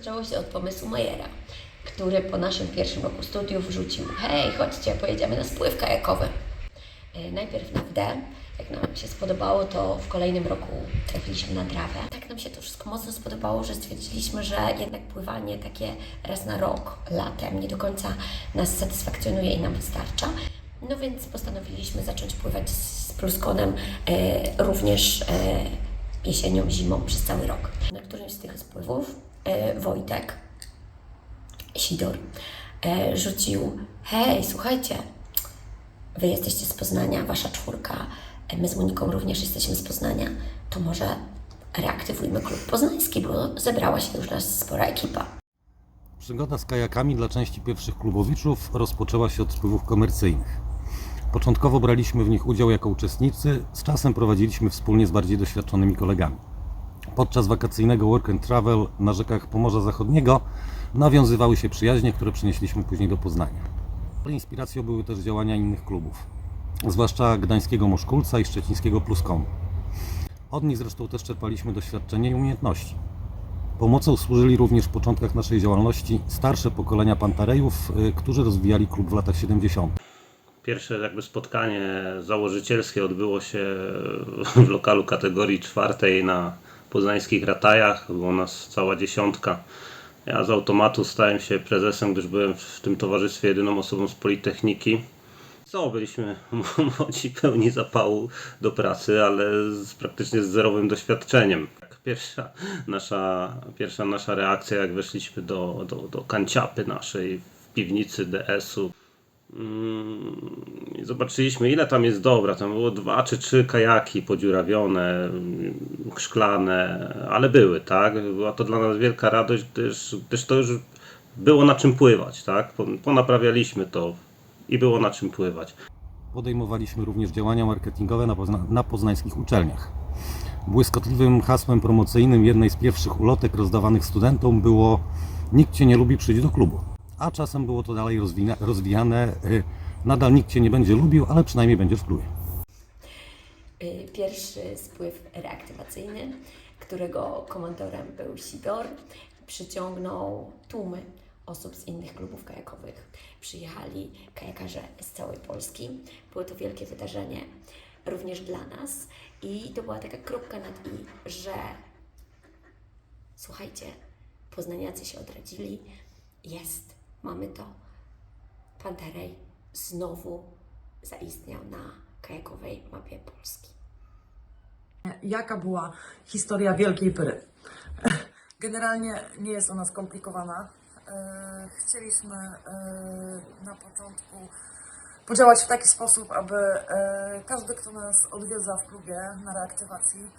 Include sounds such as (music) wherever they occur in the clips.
Zaczęło się od pomysłu Majera, który po naszym pierwszym roku studiów rzucił hej, chodźcie, pojedziemy na spływ kajakowy. E, Najpierw na WD, jak nam się spodobało, to w kolejnym roku trafiliśmy na trawę. Tak nam się to wszystko mocno spodobało, że stwierdziliśmy, że jednak pływanie takie raz na rok, latem, nie do końca nas satysfakcjonuje i nam wystarcza. No więc postanowiliśmy zacząć pływać z pluskonem e, również e, jesienią, zimą przez cały rok. Na którymś z tych spływów Wojtek Sidor e, rzucił hej, słuchajcie, Wy jesteście z Poznania, Wasza czwórka, e, my z Moniką również jesteśmy z Poznania, to może reaktywujmy klub poznański, bo zebrała się już nas spora ekipa. Przygoda z kajakami dla części pierwszych klubowiczów rozpoczęła się od spływów komercyjnych. Początkowo braliśmy w nich udział jako uczestnicy, z czasem prowadziliśmy wspólnie z bardziej doświadczonymi kolegami. Podczas wakacyjnego work and travel na rzekach Pomorza Zachodniego nawiązywały się przyjaźnie, które przynieśliśmy później do Poznania. Inspiracją były też działania innych klubów, zwłaszcza gdańskiego Moszkulca i szczecińskiego Pluskonu. Od nich zresztą też czerpaliśmy doświadczenie i umiejętności. Pomocą służyli również w początkach naszej działalności starsze pokolenia pantarejów, y, którzy rozwijali klub w latach 70. Pierwsze jakby spotkanie założycielskie odbyło się w lokalu kategorii czwartej na poznańskich ratajach. Było nas cała dziesiątka. Ja z automatu stałem się prezesem, gdyż byłem w tym towarzystwie jedyną osobą z Politechniki. Co, byliśmy (laughs) młodzi, pełni zapału do pracy, ale z, praktycznie z zerowym doświadczeniem. Pierwsza nasza, pierwsza nasza reakcja, jak weszliśmy do, do, do kanciapy naszej w piwnicy DS-u, zobaczyliśmy ile tam jest dobra. Tam było dwa czy trzy kajaki podziurawione, mm, szklane, ale były, tak? Była to dla nas wielka radość, gdyż, gdyż to już było na czym pływać, tak? Po- Ponaprawialiśmy to i było na czym pływać. Podejmowaliśmy również działania marketingowe na, pozna- na poznańskich uczelniach. Błyskotliwym hasłem promocyjnym jednej z pierwszych ulotek rozdawanych studentom było Nikt Cię nie lubi, przyjdź do klubu. A czasem było to dalej rozwina- rozwijane. y, Nadal nikt Cię nie będzie lubił, ale przynajmniej będziesz klubie. Y, Pierwszy spływ reaktywacyjny, którego komandorem był Sidor, przyciągnął tłumy osób z innych klubów kajakowych. Przyjechali kajakarze z całej Polski. Było to wielkie wydarzenie również dla nas i to była taka kropka nad i, że słuchajcie, poznaniacy się odradzili, jest, mamy to. Panterej znowu zaistniał na kajakowej mapie Polski. Jaka była historia Wielkiej Pyry? (laughs) Generalnie nie jest ona skomplikowana. E, Chcieliśmy e, na początku podziałać w taki sposób, aby e, każdy, kto nas odwiedza w klubie na reaktywacji,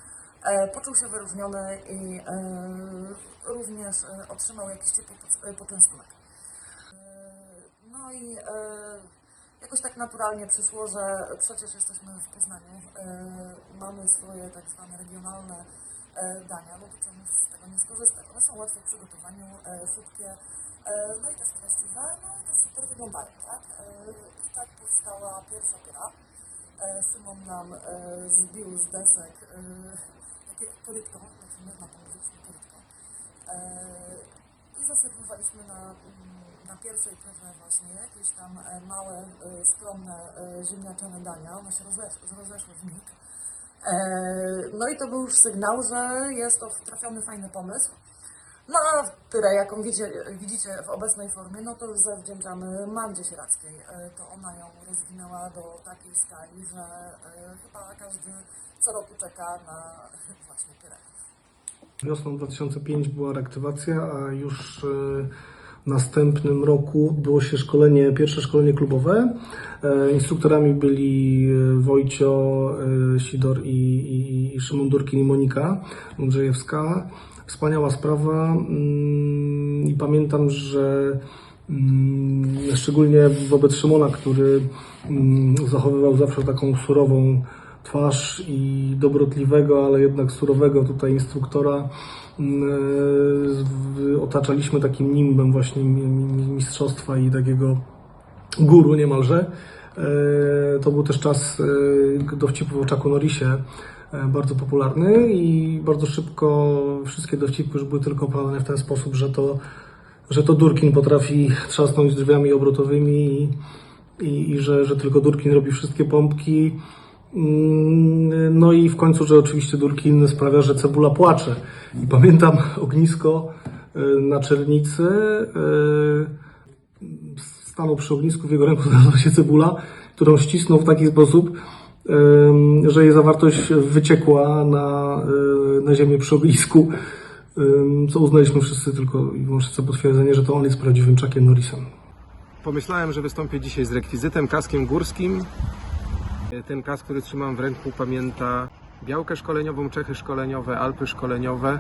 poczuł się wyróżniony i również otrzymał jakiś ciepły. E, No i e, jakoś tak naturalnie przyszło, że przecież jesteśmy w Poznaniu, e, mamy swoje tak zwane regionalne e, dania, no to czemu z tego nie skorzystać? One są łatwe w przygotowaniu, e, szybkie, e, no i też treściwe, no i też super wyglądają, tak? E, I tak powstała pierwsza gra. E, Szymon nam e, zbił z desek e, takie korytko, znaczy my na to mówiliśmy korytko. E, i zaserwowaliśmy na, na pierwszej porze właśnie jakieś tam e, małe, e, skromne, e, ziemniaczane dania. One się rozesz- rozeszły w. E, No i to był już sygnał, że jest to trafiony, fajny pomysł. No a tyle, jaką widzicie, widzicie w obecnej formie, no to już zawdzięczamy Mandzie Sierackiej. To ona ją rozwinęła do takiej skali, że chyba każdy co roku czeka na (laughs) właśnie tyle. Wiosną 2005 była reaktywacja, a już następnym roku odbyło się szkolenie, pierwsze szkolenie klubowe. E, Instruktorami byli e, Wojcio, e, Sidor i, i, i Szymon Durkin i Monika Andrzejewska. Wspaniała sprawa mm, i pamiętam, że mm, szczególnie wobec Szymona, który mm, zachowywał zawsze taką surową twarz i dobrotliwego, ale jednak surowego tutaj instruktora otaczaliśmy takim nimbem właśnie mi- mi- mistrzostwa i takiego guru niemalże. E, To był też czas e, dowcipów o Chucku Norrisie, e, bardzo popularny i bardzo szybko wszystkie dowcipy już były tylko prowadzone w ten sposób, że to, że to Durkin potrafi trzasnąć drzwiami obrotowymi i, i, i że, że tylko Durkin robi wszystkie pompki. Mm, No i w końcu, że oczywiście Durkin sprawia, że cebula płacze. I pamiętam ognisko y, na czernicy. y, Stanął przy ognisku, w jego ręku (laughs) znalazła się cebula, którą ścisnął w taki sposób, ym, że jej zawartość wyciekła na, y, na ziemię przy ognisku, co uznaliśmy wszyscy tylko i wyłącznie za potwierdzenie, że to on jest prawdziwym Chuckiem Norrisem. Pomyślałem, że wystąpię dzisiaj z rekwizytem, kaskiem górskim. Ten kask, który trzymam w ręku, pamięta białkę szkoleniową, czechy szkoleniowe, Alpy szkoleniowe,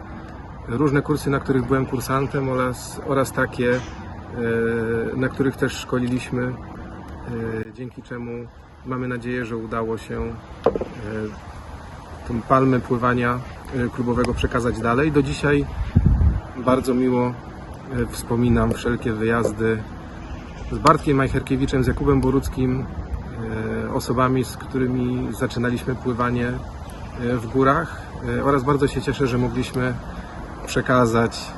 różne kursy, na których byłem kursantem oraz, oraz takie, e, na których też szkoliliśmy, e, dzięki czemu mamy nadzieję, że udało się e, tą palmę pływania klubowego przekazać dalej. Do dzisiaj bardzo miło wspominam wszelkie wyjazdy z Bartkiem Majcherkiewiczem, z Jakubem Boruckim, osobami, z którymi zaczynaliśmy pływanie e, w górach e, oraz bardzo się cieszę, że mogliśmy przekazać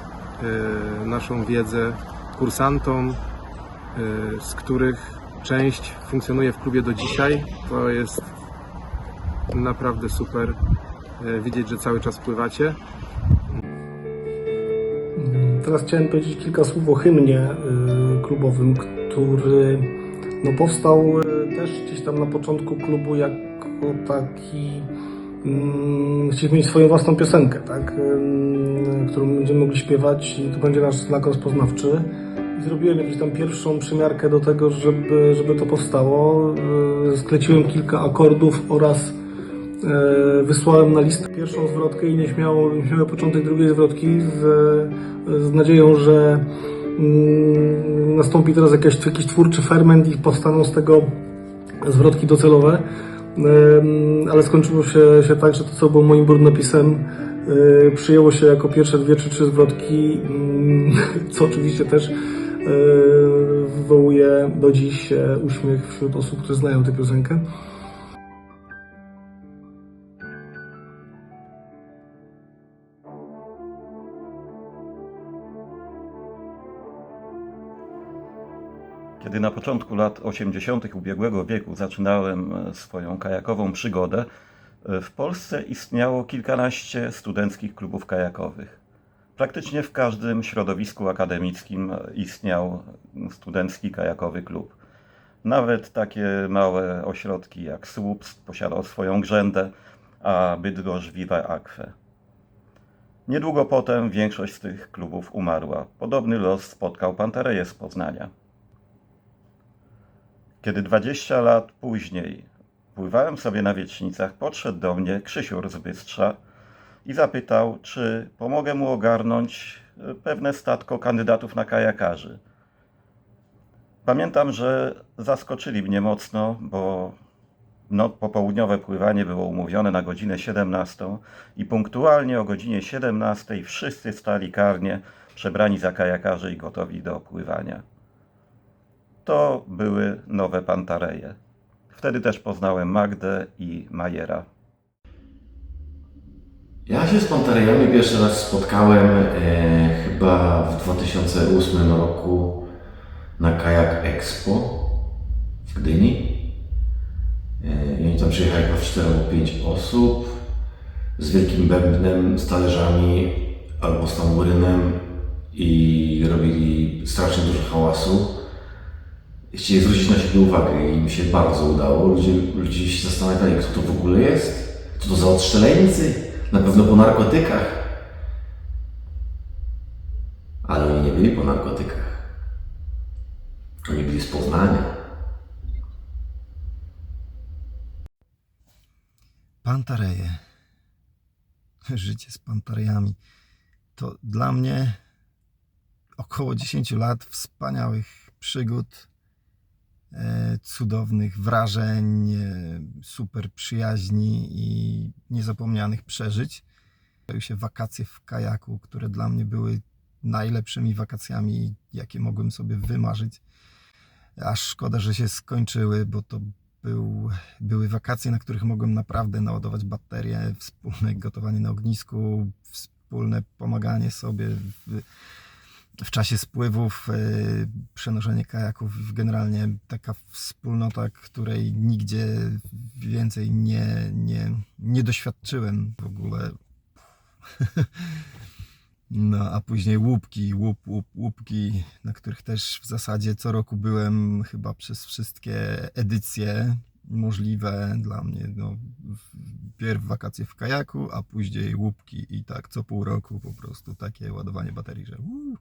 e, naszą wiedzę kursantom, z których część funkcjonuje w klubie do dzisiaj. To jest naprawdę super widzieć, że cały czas pływacie. Teraz chciałem powiedzieć kilka słów o hymnie klubowym, który no, powstał też gdzieś tam na początku klubu jako taki. Mm, chcieliśmy mieć swoją własną piosenkę, tak? Ym, którą będziemy mogli śpiewać i to będzie nasz znak rozpoznawczy. I zrobiłem jakąś tam pierwszą przymiarkę do tego, żeby, żeby to powstało. Y, Skleciłem kilka akordów oraz E, wysłałem na listę pierwszą zwrotkę i nieśmiało, nieśmiały początek drugiej zwrotki z, z nadzieją, że mm, nastąpi teraz jakiś, jakiś twórczy ferment i powstaną z tego zwrotki docelowe. Ale skończyło się, się tak, że to co było moim brudnopisem e, przyjęło się jako pierwsze dwie czy trzy zwrotki, mm, (laughs) co oczywiście też e, wywołuje do dziś uśmiech wśród osób, które znają tę piosenkę. Kiedy na początku lat 80. ubiegłego wieku zaczynałem e, swoją kajakową przygodę, e, w Polsce istniało kilkanaście studenckich klubów kajakowych. Praktycznie w każdym środowisku akademickim e, istniał studencki kajakowy klub. Nawet takie małe ośrodki jak Słupsk posiadał swoją grzędę, a Bydgoszcz Viva Aquę. Niedługo potem większość z tych klubów umarła. Podobny los spotkał Pantareję z Poznania. Kiedy 20 lat później pływałem sobie na wiecznicach, podszedł do mnie Krzysiur z i zapytał, czy pomogę mu ogarnąć e, pewne statko kandydatów na kajakarzy. Pamiętam, że zaskoczyli mnie mocno, bo no, popołudniowe pływanie było umówione na godzinę 17 i punktualnie o godzinie 17 wszyscy stali karnie, przebrani za kajakarzy i gotowi do pływania. To były nowe Pantareje. Wtedy też poznałem Magdę i Majera. Ja się z Pantarejami pierwszy raz spotkałem e, chyba w 2008 roku na Kajak Expo w Gdyni. E, I oni tam przyjechali chyba w 4 albo 5 osób z wielkim bębnem, z talerzami albo z tamburynem i robili strasznie dużo hałasu. Chcieli zwrócić na siebie uwagę i im się bardzo udało. Ludzie, ludzie się zastanawiali, kto to w ogóle jest, co to za odszczeleńcy, na pewno po narkotykach. Ale oni nie byli po narkotykach. Oni byli z Poznania. Pantareje. Życie z pantarejami. To dla mnie około 10 lat wspaniałych przygód, cudownych wrażeń, e, super przyjaźni i niezapomnianych przeżyć. Pojawiły się wakacje w kajaku, które dla mnie były najlepszymi wakacjami, jakie mogłem sobie wymarzyć. Aż szkoda, że się skończyły, bo to był, były wakacje, na których mogłem naprawdę naładować baterie, wspólne gotowanie na ognisku, wspólne pomaganie sobie w, w czasie spływów, e, przenoszenie kajaków, generalnie taka wspólnota, której nigdzie więcej nie, nie, nie doświadczyłem w ogóle. (laughs) No, a później łupki, łup, łup, łupki, na których też w zasadzie co roku byłem chyba przez wszystkie edycje możliwe dla mnie. No, pierw wakacje w kajaku, a później łupki i tak co pół roku po prostu takie ładowanie baterii, że uuu.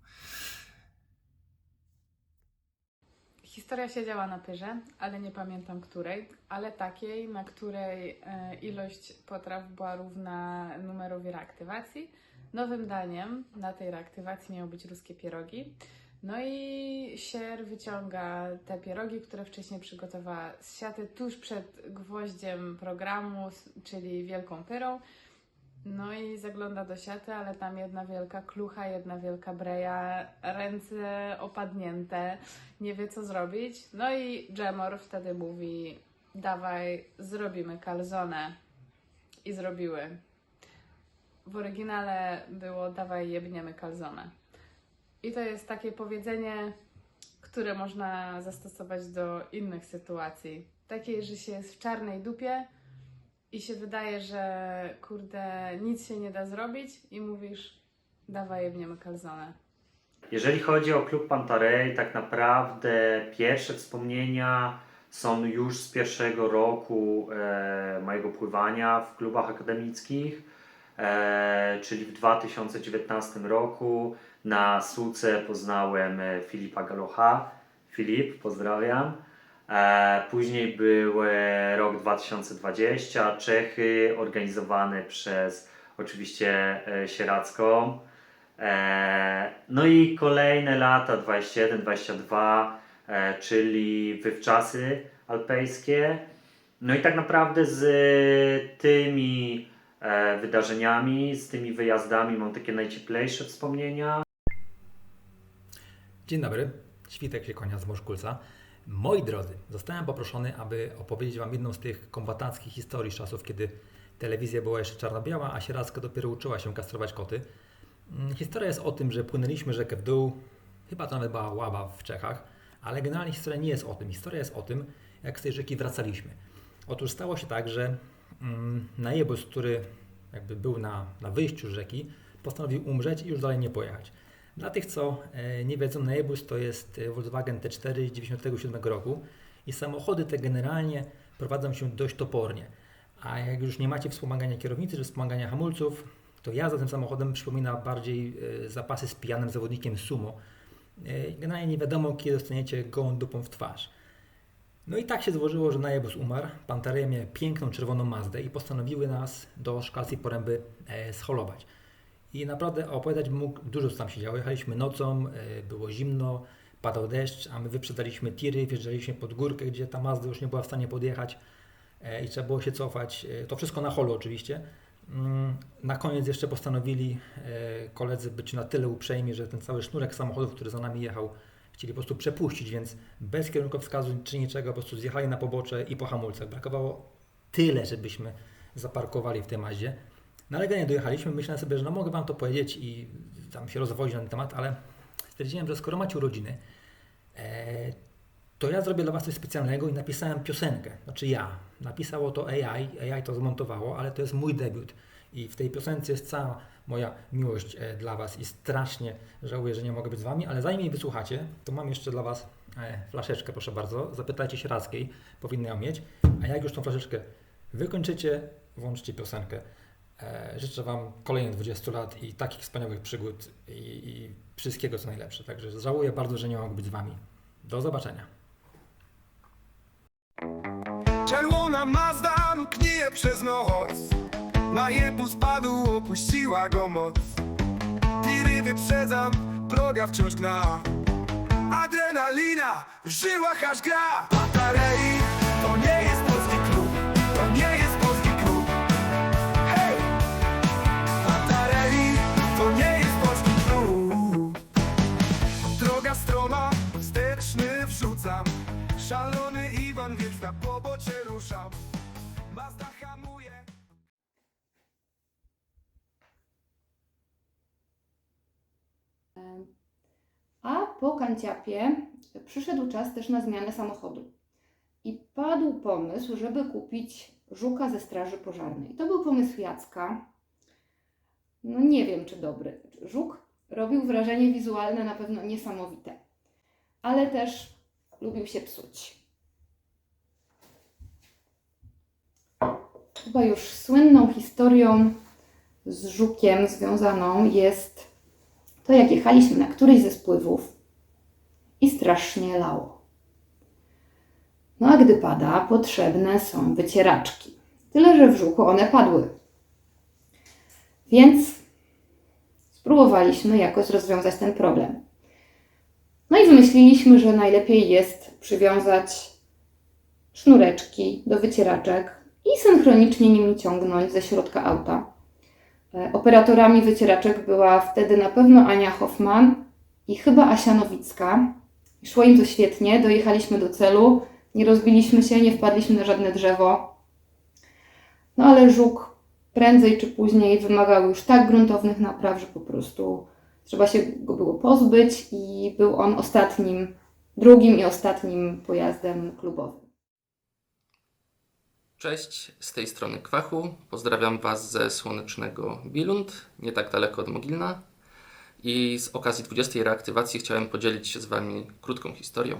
Historia się działa na pyrze, ale nie pamiętam której, ale takiej, na której e, ilość potraw była równa numerowi reaktywacji. Nowym daniem na tej reaktywacji miały być ruskie pierogi. No i sier wyciąga te pierogi, które wcześniej przygotowała z siaty tuż przed gwoździem programu, czyli wielką pyrą. No i zagląda do siaty, ale tam jedna wielka klucha, jedna wielka breja, ręce opadnięte, nie wie co zrobić. No i Jamor wtedy mówi: Dawaj, zrobimy calzone. I zrobiły. W oryginale było: Dawaj, jebniemy calzone. I to jest takie powiedzenie, które można zastosować do innych sytuacji. Takiej, że się jest w czarnej dupie i się wydaje, że kurde, nic się nie da zrobić, i mówisz: Dawaj, jebniemy calzone. Jeżeli chodzi o klub Pantarei, tak naprawdę pierwsze wspomnienia są już z pierwszego roku e, mojego pływania w klubach akademickich, e, czyli w 2019 roku na Suce poznałem e, Filipa Galocha. Filip, pozdrawiam. E, później był e, rok 2020, Czechy, organizowany przez oczywiście Sieradzką. E, No i kolejne lata 21-22, e, czyli wywczasy alpejskie. No i tak naprawdę z tymi wydarzeniami, z tymi wyjazdami mam takie najcieplejsze wspomnienia. Dzień dobry, Świtek się konia z Moszkulca. Moi drodzy, zostałem poproszony, aby opowiedzieć Wam jedną z tych kombatanckich historii z czasów, kiedy telewizja była jeszcze czarno-biała, a Sieradzka dopiero uczyła się kastrować koty. Mm, Historia jest o tym, że płynęliśmy rzekę w dół, chyba to nawet była Łaba w Czechach, ale generalnie historia nie jest o tym. Historia jest o tym, jak z tej rzeki wracaliśmy. Otóż stało się tak, że mm, najebus, który jakby był na, na wyjściu z rzeki, postanowił umrzeć i już dalej nie pojechać. Dla tych, co e, nie wiedzą, Najebus to jest e, Volkswagen T4 z 1997 roku i samochody te generalnie prowadzą się dość topornie. A jak już nie macie wspomagania kierownicy czy wspomagania hamulców, to jazda tym samochodem przypomina bardziej e, zapasy z pijanym zawodnikiem sumo. Generalnie nie wiadomo, kiedy dostaniecie gołą dupą w twarz. No i tak się złożyło, że Najebus umarł. Pantareja miała piękną czerwoną Mazdę i postanowiły nas do szklaskiej poręby scholować. I naprawdę opowiadać mógł, dużo tam się działo. Jechaliśmy nocą, e, było zimno, padał deszcz, a my wyprzedaliśmy tiry, wjeżdżaliśmy pod górkę, gdzie ta Mazda już nie była w stanie podjechać e, i trzeba było się cofać. E, To wszystko na holu oczywiście. Mm, Na koniec jeszcze postanowili koledzy być na tyle uprzejmi, że ten cały sznurek samochodów, który za nami jechał, chcieli po prostu przepuścić, więc bez kierunkowskazu czy niczego, po prostu zjechali na pobocze i po hamulcach. Brakowało tyle, żebyśmy zaparkowali w tej Maździe. No ale nie dojechaliśmy, myślałem sobie, że no mogę Wam to powiedzieć i tam się rozwozić na ten temat, ale stwierdziłem, że skoro macie urodziny, e, to ja zrobię dla Was coś specjalnego i napisałem piosenkę. Znaczy ja. Napisało to AI, AI to zmontowało, ale to jest mój debiut. I w tej piosence jest cała moja miłość e, dla Was i strasznie żałuję, że nie mogę być z Wami, ale zanim jej wysłuchacie, to mam jeszcze dla Was e, flaszeczkę, proszę bardzo. Zapytajcie się Radzkiej, powinny ją mieć. A jak już tą flaszeczkę wykończycie, włączcie piosenkę. E, Życzę Wam kolejnych 20 lat i takich wspaniałych przygód i, i wszystkiego co najlepsze. Także żałuję bardzo, że nie mogę być z Wami. Do zobaczenia. Czerwona Mazda mknie przez noc Na jebu spadł, opuściła go moc Tiry wyprzedzam, droga wciąż gna Adrenalina w żyłach aż gra Pantarei to nie jest Szalony Iwan, więc na pobocze ruszam Mazda hamuje A po kanciapie przyszedł czas też na zmianę samochodu. I padł pomysł, żeby kupić żuka ze straży pożarnej. To był pomysł Jacka. No nie wiem, czy dobry. Żuk robił wrażenie wizualne na pewno niesamowite. Ale też lubił się psuć. Chyba już słynną historią z żukiem związaną jest to, jak jechaliśmy na któryś ze spływów i strasznie lało. No a gdy pada, potrzebne są wycieraczki. Tyle, że w żuku one padły. Więc spróbowaliśmy jakoś rozwiązać ten problem. I wymyśliliśmy, że najlepiej jest przywiązać sznureczki do wycieraczek i synchronicznie nimi ciągnąć ze środka auta. E, Operatorami wycieraczek była wtedy na pewno Ania Hoffman i chyba Asia Nowicka. Szło im to świetnie, dojechaliśmy do celu, nie rozbiliśmy się, nie wpadliśmy na żadne drzewo. No ale żuk prędzej czy później wymagał już tak gruntownych napraw, że po prostu trzeba się go było pozbyć i był on ostatnim, drugim i ostatnim pojazdem klubowym. Cześć, z tej strony Kwachu. Pozdrawiam Was ze słonecznego Bilund, nie tak daleko od Mogilna. I z okazji 20. reaktywacji chciałem podzielić się z Wami krótką historią.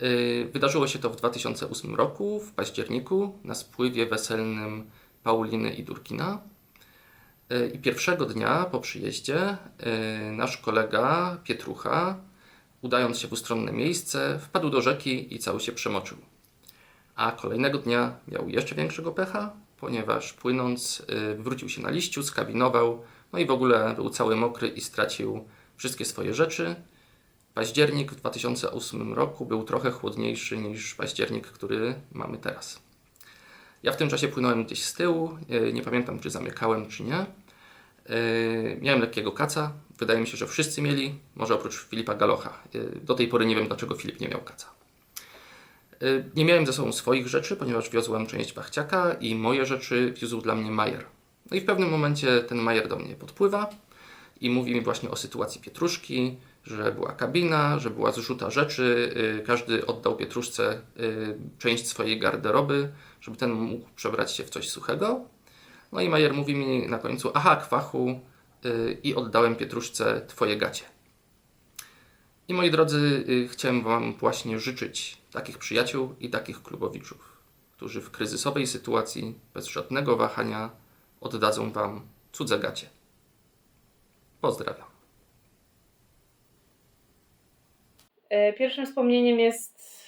Yy, Wydarzyło się to w 2008 roku, w październiku, na spływie weselnym Pauliny i Durkina. Yy, I pierwszego dnia po przyjeździe yy, nasz kolega Pietrucha, udając się w ustronne miejsce, wpadł do rzeki i cały się przemoczył. A kolejnego dnia miał jeszcze większego pecha, ponieważ płynąc yy, wywrócił się na liściu, skabinował, no i w ogóle był cały mokry i stracił wszystkie swoje rzeczy. Październik w 2008 roku był trochę chłodniejszy niż październik, który mamy teraz. Ja w tym czasie płynąłem gdzieś z tyłu, nie pamiętam czy zamykałem czy nie. Yy, Miałem lekkiego kaca, wydaje mi się, że wszyscy mieli, może oprócz Filipa Galocha. Yy, Do tej pory nie wiem dlaczego Filip nie miał kaca. Y, Nie miałem ze sobą swoich rzeczy, ponieważ wiozłem część wachciaka i moje rzeczy wiózł dla mnie Majer. No i w pewnym momencie ten Majer do mnie podpływa i mówi mi właśnie o sytuacji Pietruszki, że była kabina, że była zrzuta rzeczy, każdy oddał Pietruszce część swojej garderoby, żeby ten mógł przebrać się w coś suchego. No i Majer mówi mi na końcu, aha, kwachu y, i oddałem Pietruszce twoje gacie. I moi drodzy, y, chciałem Wam właśnie życzyć takich przyjaciół i takich klubowiczów, którzy w kryzysowej sytuacji bez żadnego wahania oddadzą Wam cudze gacie. Pozdrawiam. E, Pierwszym wspomnieniem jest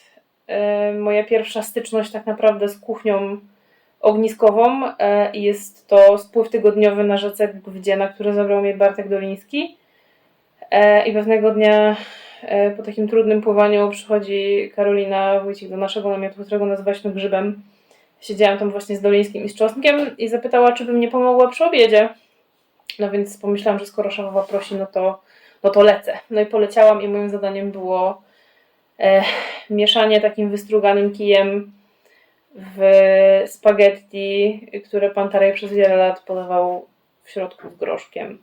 e, moja pierwsza styczność tak naprawdę z kuchnią ogniskową e, jest to spływ tygodniowy na rzece Gdzie, na który zabrał mnie Bartek Doliński. E, I pewnego dnia e, po takim trudnym pływaniu przychodzi Karolina Wójcik do naszego namiotu, którego nazywaliśmy Grzybem. Siedziałam tam właśnie z Dolińskim i z Czosnkiem i zapytała, czy bym nie pomogła przy obiedzie. No więc pomyślałam, że skoro szefowa prosi, no to, no to lecę. No i poleciałam i moim zadaniem było e, mieszanie takim wystruganym kijem w spaghetti, które pan Tarej przez wiele lat podawał w środku z groszkiem.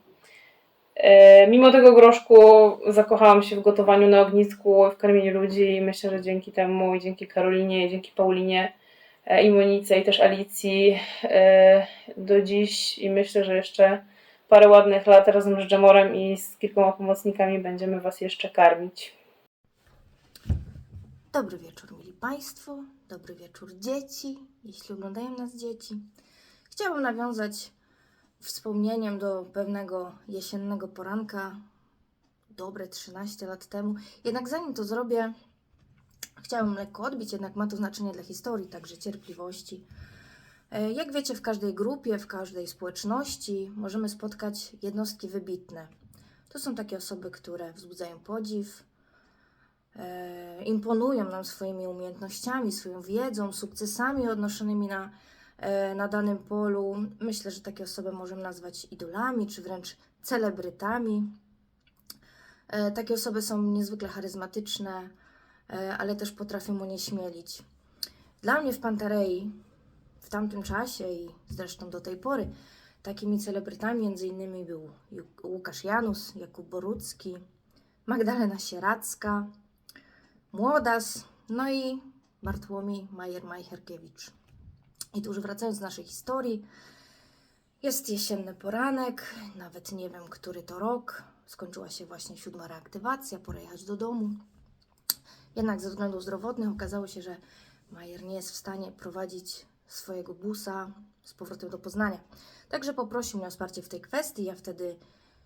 E, Mimo tego groszku zakochałam się w gotowaniu na ognisku, w karmieniu ludzi i myślę, że dzięki temu i dzięki Karolinie, i dzięki Paulinie e, i Monice i też Alicji e, do dziś i myślę, że jeszcze parę ładnych lat razem z Dżemorem i z kilkoma pomocnikami będziemy Was jeszcze karmić. Dobry wieczór, mili Państwo. Dobry wieczór, dzieci, jeśli oglądają nas dzieci. Chciałabym nawiązać wspomnieniem do pewnego jesiennego poranka, dobre 13 lat temu. Jednak zanim to zrobię, chciałabym lekko odbić, jednak ma to znaczenie dla historii, także cierpliwości. E, Jak wiecie, w każdej grupie, w każdej społeczności możemy spotkać jednostki wybitne. To są takie osoby, które wzbudzają podziw, imponują nam swoimi umiejętnościami, swoją wiedzą, sukcesami odnoszonymi na, e, na danym polu. Myślę, że takie osoby możemy nazwać idolami, czy wręcz celebrytami. E, takie osoby są niezwykle charyzmatyczne, e, ale też potrafią unieśmielić. Dla mnie w Pantarei w tamtym czasie i zresztą do tej pory takimi celebrytami innymi był Łukasz Janus, Jakub Borucki, Magdalena Sieracka, Młodas, no i Bartłomiej Majer-Majcherkiewicz. I tu już wracając do naszej historii, jest jesienny poranek, nawet nie wiem, który to rok. Skończyła się właśnie siódma reaktywacja, pora jechać do domu. Jednak ze względów zdrowotnych okazało się, że Majer nie jest w stanie prowadzić swojego busa z powrotem do Poznania. Także poprosił mnie o wsparcie w tej kwestii. Ja wtedy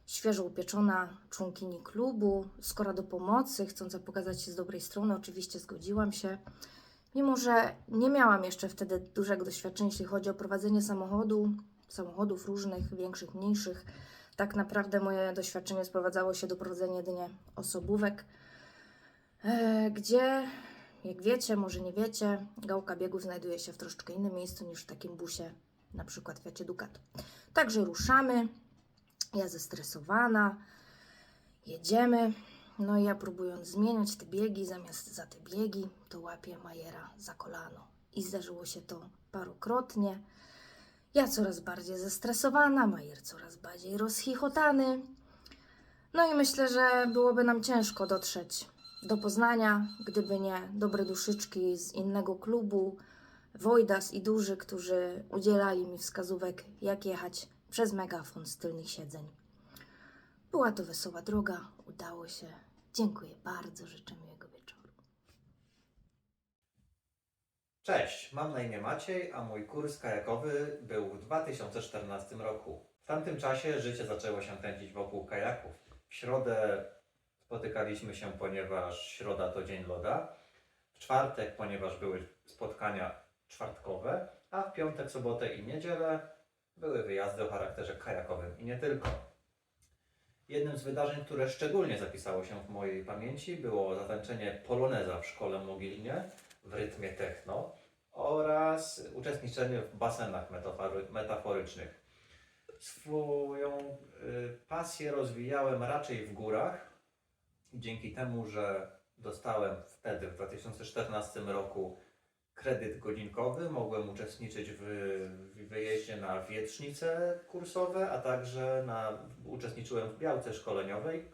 świeżo upieczona członkini klubu, skora do pomocy, chcąca pokazać się z dobrej strony, oczywiście zgodziłam się. Mimo, że nie miałam jeszcze wtedy dużego doświadczenia, jeśli chodzi o prowadzenie samochodu, samochodów różnych, większych, mniejszych, tak naprawdę moje doświadczenie sprowadzało się do prowadzenia jedynie osobówek, e, gdzie, jak wiecie, może nie wiecie, gałka biegów znajduje się w troszeczkę innym miejscu niż w takim busie, na przykład Fiacie Ducato. Także ruszamy, ja zestresowana, jedziemy. No i ja próbując zmieniać te biegi, zamiast za te biegi, to łapię Majera za kolano. I zdarzyło się to parokrotnie. Ja coraz bardziej zestresowana, Majer coraz bardziej rozchichotany. No i myślę, że byłoby nam ciężko dotrzeć do Poznania, gdyby nie dobre duszyczki z innego klubu, Wojdas i Duży, którzy udzielali mi wskazówek, jak jechać przez megafon z tylnych siedzeń. Była to wesoła droga, udało się. Dziękuję bardzo, życzę miłego wieczoru. Cześć, mam na imię Maciej, a mój kurs kajakowy był w 2014 roku. W tamtym czasie życie zaczęło się kręcić wokół kajaków. W środę spotykaliśmy się, ponieważ środa to dzień loda. W czwartek, ponieważ były spotkania czwartkowe, a w piątek, sobotę i niedzielę były wyjazdy o charakterze kajakowym i nie tylko. Jednym z wydarzeń, które szczególnie zapisało się w mojej pamięci, było zatańczenie poloneza w szkole w Mogilnie w rytmie techno oraz uczestniczenie w basenach metafory, metaforycznych. Swoją y, pasję rozwijałem raczej w górach. Dzięki temu, że dostałem wtedy, w 2014 roku, kredyt godzinkowy, mogłem uczestniczyć w, wyjeździe na wietrznice kursowe, a także na, uczestniczyłem w białce szkoleniowej,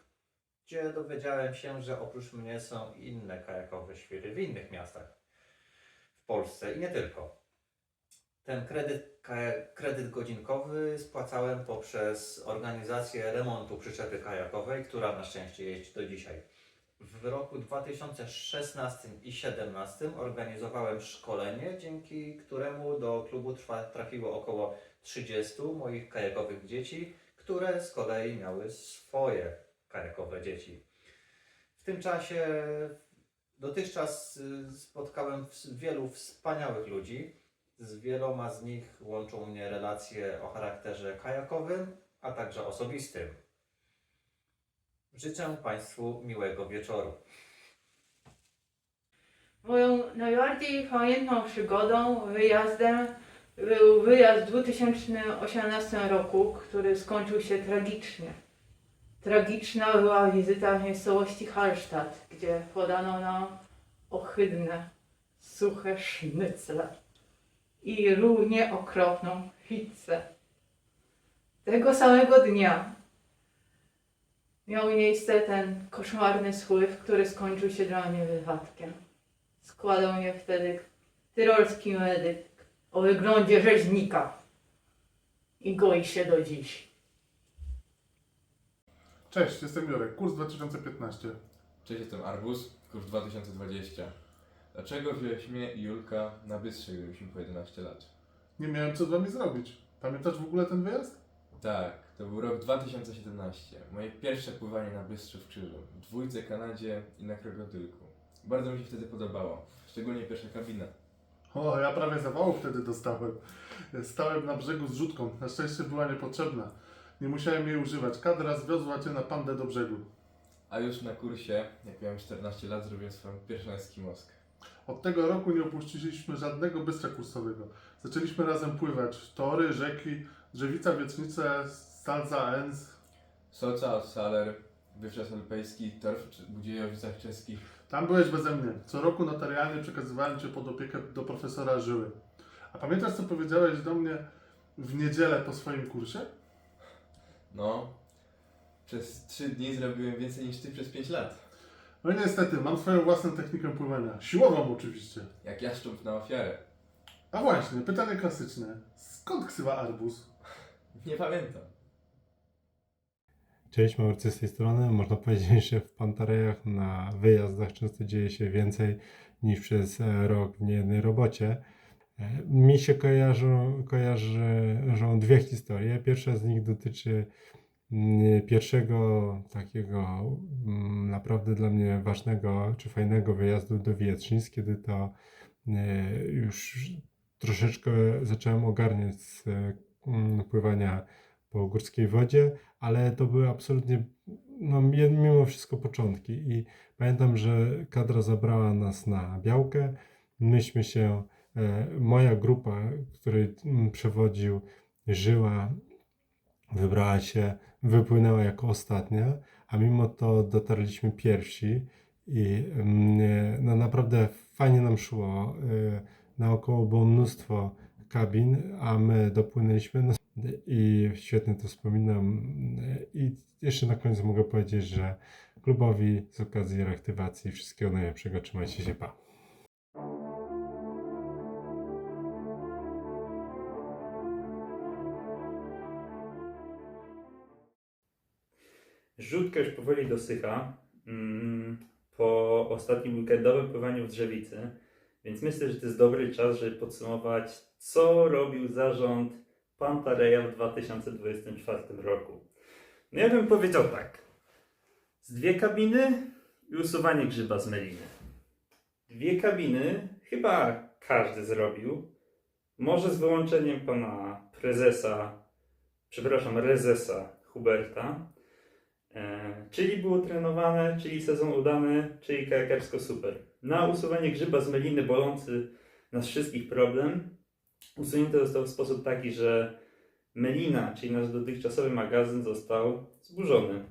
gdzie dowiedziałem się, że oprócz mnie są inne kajakowe świry w innych miastach w Polsce i nie tylko. Ten kredyt, kredyt godzinkowy spłacałem poprzez organizację remontu przyczepy kajakowej, która na szczęście jeździ do dzisiaj. W roku 2016 i 2017 organizowałem szkolenie, dzięki któremu do klubu trafiło około 30 moich kajakowych dzieci, które z kolei miały swoje kajakowe dzieci. W tym czasie dotychczas y, spotkałem wielu wspaniałych ludzi. Z wieloma z nich łączą mnie relacje o charakterze kajakowym, a także osobistym. Życzę Państwu miłego wieczoru. Moją najbardziej pamiętną przygodą, wyjazdem był wyjazd w 2018 roku, który skończył się tragicznie. Tragiczna była wizyta w miejscowości Hallstatt, gdzie podano nam ohydne, suche sznycle i równie okropną pizzę. Tego samego dnia miał miejsce ten koszmarny spływ, który skończył się dla mnie wypadkiem. Składał mnie wtedy tyrolski medyk o wyglądzie rzeźnika i goi się do dziś. Cześć, jestem Jurek, kurs 2015. Cześć, jestem Arbus, kurs 2020. Dlaczego wziąłeś mnie i Julka na Bystrze, gdy mieliśmy po 11 lat? Nie miałem co z wami zrobić. Pamiętasz w ogóle ten wyjazd? Tak, to był rok 2017. Moje pierwsze pływanie na Bystrzu w Krzyżu, w dwójce Kanadzie i na Krokodylku. Bardzo mi się wtedy podobało, szczególnie pierwsza kabina. O, ja prawie zawału wtedy dostałem. Stałem na brzegu z rzutką. Na szczęście była niepotrzebna. Nie musiałem jej używać. Kadra zwiozła cię na pandę do brzegu. A już na kursie, jak miałem 14 lat, zrobiłem swoją pierwszą eskimoskę. Od tego roku nie opuściliśmy żadnego bystra kursowego. Zaczęliśmy razem pływać. Tory, rzeki, Drzewica, Wiecznice, Salza, Enz. Soca, Saler, Wywrzes Alpejski, Torf, czy Budziejowicach Czeskich. Tam byłeś beze mnie. Co roku notarialnie przekazywałem cię pod opiekę do profesora Żyły. A pamiętasz, co powiedziałeś do mnie w niedzielę po swoim kursie? No, Przez 3 dni zrobiłem więcej niż ty przez 5 lat. No niestety, mam swoją własną technikę pływania. Siłową oczywiście. Jak jaszcząb na ofiarę. A właśnie, pytanie klasyczne. Skąd ksywa arbus? Nie pamiętam. Cześć, Maurcy z tej strony. Można powiedzieć, że w Pantarejach na wyjazdach często dzieje się więcej niż przez e, rok w niejednej robocie. E, Mi się kojarzą, kojarzą dwie historie. Pierwsza z nich dotyczy mm, pierwszego takiego mm, naprawdę dla mnie ważnego czy fajnego wyjazdu do Wietrzyc, kiedy to e, już troszeczkę zacząłem ogarniać z mm, pływania po górskiej wodzie, ale to były absolutnie, no mi- mimo wszystko początki i pamiętam, że kadra zabrała nas na Białkę, myśmy się, e, moja grupa, której przewodził Żyła, wybrała się, wypłynęła jako ostatnia, a mimo to dotarliśmy pierwsi i no naprawdę fajnie nam szło. E, Naokoło było mnóstwo kabin, a my dopłynęliśmy no, i świetnie to wspominam. I jeszcze na końcu mogę powiedzieć, że klubowi z okazji reaktywacji wszystkiego najlepszego. Trzymajcie się, pa. Rzutka już powoli dosycha mm, po ostatnim weekendowym pływaniu w Drzewicy, więc myślę, że to jest dobry czas, żeby podsumować, co robił zarząd Pantareja w 2024 roku. No ja bym powiedział tak. Z dwie kabiny i usuwanie grzyba z meliny. Dwie kabiny chyba każdy zrobił. Może z wyłączeniem pana prezesa, przepraszam, rezesa Huberta. E, czyli było trenowane, czyli sezon udany, czyli kajakarsko super. Na usuwanie grzyba z meliny bolący nas wszystkich problem usunięty został w sposób taki, że melina, czyli nasz dotychczasowy magazyn został zburzony.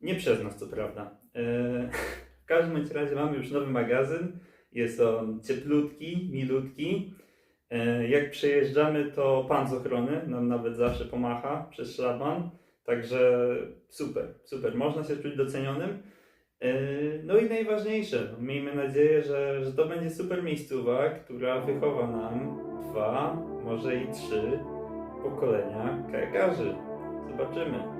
Nie przez nas, co prawda. E, (laughs) w każdym razie mamy już nowy magazyn. Jest on cieplutki, milutki. E, jak przejeżdżamy, to pan z ochrony nam nawet zawsze pomacha przez szlaban. Także super, super. Można się czuć docenionym. Yy, No i najważniejsze, miejmy nadzieję, że, że to będzie super miejscowa, która wychowa nam dwa, może i trzy pokolenia kajakarzy. Zobaczymy.